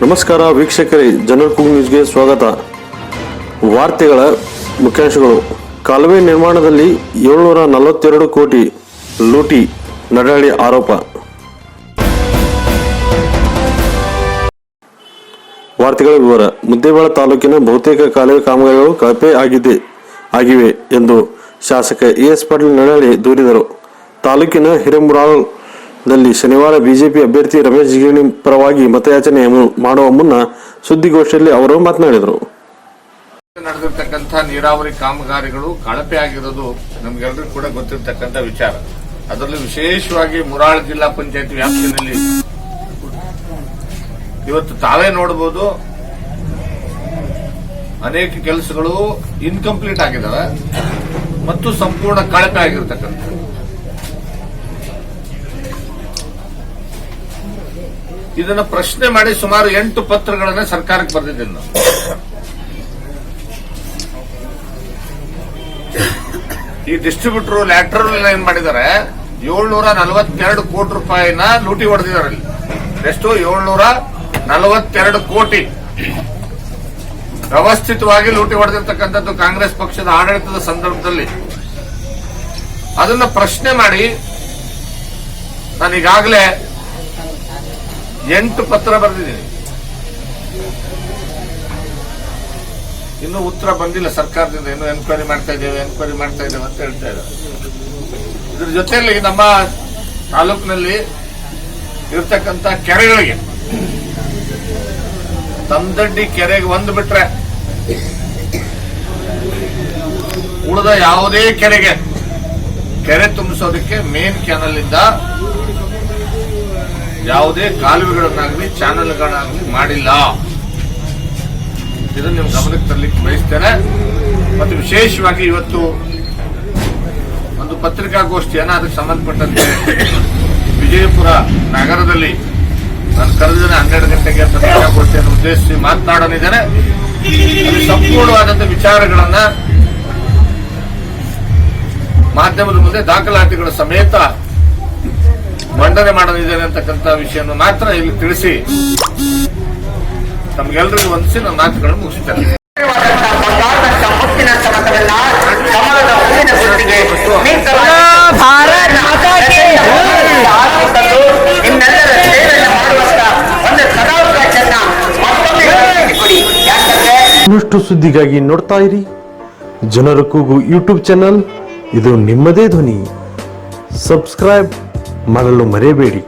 ನಮಸ್ಕಾರ ವೀಕ್ಷಕರೇ ಜನರಲ್ ಕೂಗು ನ್ಯೂಸ್ಗೆ ಸ್ವಾಗತ. ವಾರ್ತೆಗಳ ಮುಖ್ಯಾಂಶಗಳು. ಕಾಲುವೆ ನಿರ್ಮಾಣದಲ್ಲಿ ಏಳ್ನೂರ ನಲವತ್ತೆರಡು ಕೋಟಿ ಲೂಟಿ ನಡಹಳಿ ಆರೋಪ. ವಾರ್ತೆಗಳ ವಿವರ. ಮುದ್ದೇವಾಳ ತಾಲೂಕಿನ ಬಹುತೇಕ ಕಾಲುವೆ ಕಾಮಗಾರಿಗಳು ಕಳಪೆ ಆಗಿದೆ ಆಗಿವೆ ಎಂದು ಶಾಸಕ ಎಸ್ ಪಾಟೀಲ್ ನಡಾಳಿ ದೂರಿದರು. ತಾಲೂಕಿನ ಹಿರೇಮುರಾಳ್ನಲ್ಲಿ ಶನಿವಾರ ಬಿಜೆಪಿ ಅಭ್ಯರ್ಥಿ ರಮೇಶ್ ಜಿಗಣಿ ಪರವಾಗಿ ಮತಯಾಚನೆ ಮಾಡುವ ಮುನ್ನ ಸುದ್ದಿಗೋಷ್ಠಿಯಲ್ಲಿ ಅವರು ಮಾತನಾಡಿದರು. ನಡೆದಿರ್ತಕ್ಕಂಥ ನೀರಾವರಿ ಕಾಮಗಾರಿಗಳು ಕಳಪೆ ಆಗಿರೋದು ಕೂಡ ಗೊತ್ತಿರತಕ್ಕಂಥ ವಿಚಾರ. ಅದರಲ್ಲೂ ವಿಶೇಷವಾಗಿ ಮುರಾಳ ಜಿಲ್ಲಾ ಪಂಚಾಯತ್ ವ್ಯಾಪ್ತಿಯಲ್ಲಿ ಇವತ್ತು ತಾವೇ ನೋಡಬಹುದು ಅನೇಕ ಕೆಲಸಗಳು ಇನ್ಕಂಪ್ಲೀಟ್ ಆಗಿದ್ದಾವೆ. ಮತ್ತು ಸಂಪೂರ್ಣ ಕಳಪೆ ಆಗಿರ್ತಕ್ಕಂಥ ಇದನ್ನ ಪ್ರಶ್ನೆ ಮಾಡಿ ಸುಮಾರು ಎಂಟು ಪತ್ರಗಳನ್ನ ಸರ್ಕಾರಕ್ಕೆ ಬರೆದಿದ್ದೇನೆ ನಾವು ಈ ಡಿಸ್ಟ್ರಿಬ್ಯೂಟರ್ ಲ್ಯಾಟ್ರಲ್ ಏನ್ ಮಾಡಿದ್ದಾರೆ? ಏಳ್ನೂರ ನಲವತ್ತೆರಡು ಕೋಟಿ ರೂಪಾಯಿನ ಲೂಟಿ ಹೊಡೆದಿದ್ದಾರೆ ಅಲ್ಲಿ. ಎಷ್ಟು ಏಳ್ನೂರ ನಲವತ್ತೆರಡು ಕೋಟಿ ವ್ಯವಸ್ಥಿತವಾಗಿ ಲೂಟಿ ಹೊಡೆದಿರ್ತಕ್ಕಂಥದ್ದು ಕಾಂಗ್ರೆಸ್ ಪಕ್ಷದ ಆಡಳಿತದ ಸಂದರ್ಭದಲ್ಲಿ. ಅದನ್ನ ಪ್ರಶ್ನೆ ಮಾಡಿ ನಾನು ಈಗಾಗಲೇ ಎಂಟು ಪತ್ರ ಬರೆದಿದ್ದೀನಿ. ಇನ್ನೂ ಉತ್ತರ ಬಂದಿಲ್ಲ ಸರ್ಕಾರದಿಂದ, ಇನ್ನೂ ಎನ್ಕ್ವೈರಿ ಮಾಡ್ತಾ ಇದ್ದೇವೆ ಎನ್ಕ್ವೈರಿ ಮಾಡ್ತಾ ಇದ್ದೇವೆ ಅಂತ ಹೇಳ್ತಾ ಇದ್ದಾರೆ. ಇದ್ರ ಜೊತೆಯಲ್ಲಿ ನಮ್ಮ ತಾಲೂಕಿನಲ್ಲಿ ಇರ್ತಕ್ಕಂತ ಕೆರೆಗಳಿಗೆ ತಮ್ದಡ್ಡಿ ಕೆರೆಗೆ ಒಂದು ಬಿಟ್ರೆ ಉಳಿದ ಯಾವುದೇ ಕೆರೆಗೆ ಕೆರೆ ತುಂಬಿಸೋದಕ್ಕೆ ಮೇನ್ ಕ್ಯಾನಲ್ ಇಂದ ಯಾವುದೇ ಕಾಲುವೆಗಳನ್ನಾಗಲಿ, ಚಾನಲ್ಗಳನ್ನಾಗಲಿ ಮಾಡಿಲ್ಲ. ಇದನ್ನು ನಿಮ್ಮ ಗಮನಕ್ಕೆ ತರಲಿಕ್ಕೆ ಬಯಸ್ತೇನೆ. ಮತ್ತು ವಿಶೇಷವಾಗಿ ಇವತ್ತು ಒಂದು ಪತ್ರಿಕಾಗೋಷ್ಠಿಯನ್ನು ಅದಕ್ಕೆ ಸಂಬಂಧಪಟ್ಟಂತೆ ವಿಜಯಪುರ ನಗರದಲ್ಲಿ ನಾನು ಕರೆದಿದ್ದೇನೆ, ಹನ್ನೆರಡು ಗಂಟೆಗೆ ಪತ್ರಿಕಾಗೋಷ್ಠಿಯನ್ನು ಉದ್ದೇಶಿಸಿ ಮಾತನಾಡಲಿದ್ದೇನೆ. ಸಂಪೂರ್ಣವಾದಂಥ ವಿಚಾರಗಳನ್ನು ಮಾಧ್ಯಮದ ಮುಂದೆ, ದಾಖಲಾತಿಗಳ ಸಮೇತ ಮಂಡನೆ ಮಾಡಲಿದ್ದೇನೆ ಅಂತಕ್ಕಂಥ ವಿಷಯವನ್ನು ಮಾತ್ರ ಇಲ್ಲಿ ತಿಳಿಸಿ. ತಮ್ಗೆಲ್ಲರಿಗೂ ವಂದಿಸಿ ನನ್ನ ಮಾತುಗಳನ್ನು ಮುಗಿಸ್ತಾರೆ. ಇನ್ನಷ್ಟು ಸುದ್ದಿಗಾಗಿ ನೋಡ್ತಾ ಇರಿ. ಜನರ ಕೂಗು ಯೂಟ್ಯೂಬ್ ಚಾನಲ್. ಇದು ನಿಮ್ಮದೇ ಧ್ವನಿ. ಸಬ್ಸ್ಕ್ರೈಬ್. ಮಾಡಲು ಮರೆಯಬೇಡಿ.